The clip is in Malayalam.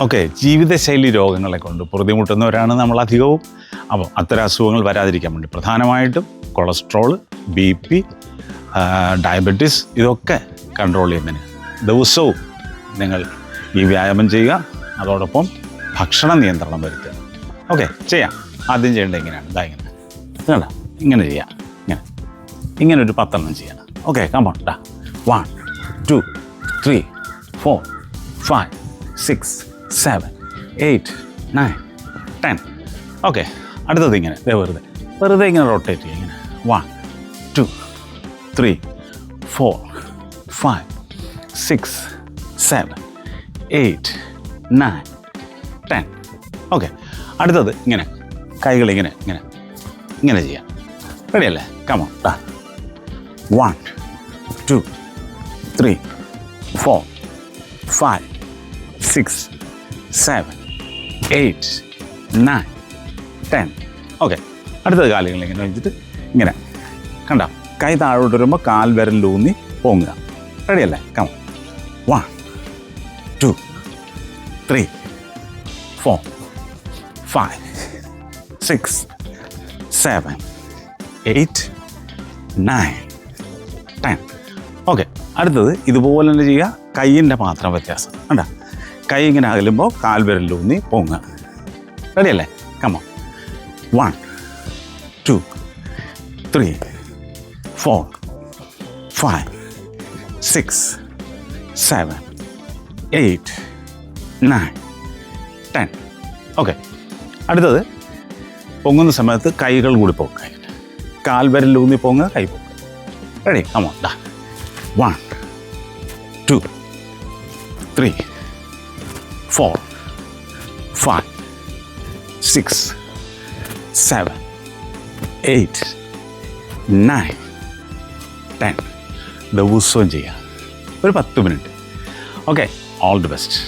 ഓക്കെ ജീവിതശൈലി രോഗങ്ങളെ കൊണ്ട് പൊറുതിമുട്ടുന്നവരാണ് നമ്മൾ അധികവും. അപ്പോൾ അത്തരം അസുഖങ്ങൾ വരാതിരിക്കാൻ വേണ്ടി പ്രധാനമായിട്ടും കൊളസ്ട്രോൾ ബി പി ഡയബറ്റീസ് ഇതൊക്കെ കൺട്രോൾ ചെയ്യുന്നതിന് ദിവസവും നിങ്ങൾ ഈ വ്യായാമം ചെയ്യുക. അതോടൊപ്പം ഭക്ഷണ നിയന്ത്രണം വരുത്തുക. ഓക്കെ ചെയ്യാം. ആദ്യം ചെയ്യേണ്ടത് എങ്ങനെയാണ് ഇതാ ഇങ്ങനെ. കണ്ടോ? ഇങ്ങനെ ചെയ്യാം. ഇങ്ങനെ. ഇങ്ങനെ ഒരു പത്തെണ്ണം ചെയ്യാം. ഓക്കെ കമ്പോൺ ഡാ one two three four five six seven eight nine ten. Okay അടുത്തത് ഇങ്ങനെ. ദേ വെറുതെ. വെറുതെ ഇങ്ങനെ റൊട്ടേറ്റ് ചെയ്യുക ഇങ്ങനെ. One two three four five six seven eight nine ten. Okay അടുത്തത് ഇങ്ങനെ. കൈകൾ ഇങ്ങനെ ഇങ്ങനെ. ഇങ്ങനെ ചെയ്യാം റെഡിയല്ലേ കമോൺ ഡാ one two three four five six seven eight nine ten okay അടുത്തത് കാലുകൾ ഇങ്ങനെ വെച്ചിട്ട് ഇങ്ങനെ. കണ്ട? കൈ താഴോട്ട് വരുമ്പോൾ കാൽ വിരലിലൂന്നി പൊങ്ങുക. റെഡിയല്ലേ come one two three four five six seven eight nine ten okay അടുത്തത് ഇതുപോലെ തന്നെ ചെയ്യുക. കയ്യിന്റെ മാത്രം വ്യത്യാസം. കണ്ട? കൈ ഇങ്ങനെ അകലുമ്പോൾ കാൽ വിരലിലൂന്നി പൊങ്ങുക. റെഡിയല്ലേ? Come on one two three four five six seven eight nine ten okay അടുത്തത് പൊങ്ങുന്ന സമയത്ത് കൈകൾ കൂടി പൊക്കുക. കാൽവരലൂന്നി പൊങ്ങുക കൈ പൊക്കുക. റെഡി കമോ ദാ one two three four five six seven eight nine ten ദിവസവും ചെയ്യുക ഒരു പത്ത് minute. Okay all the best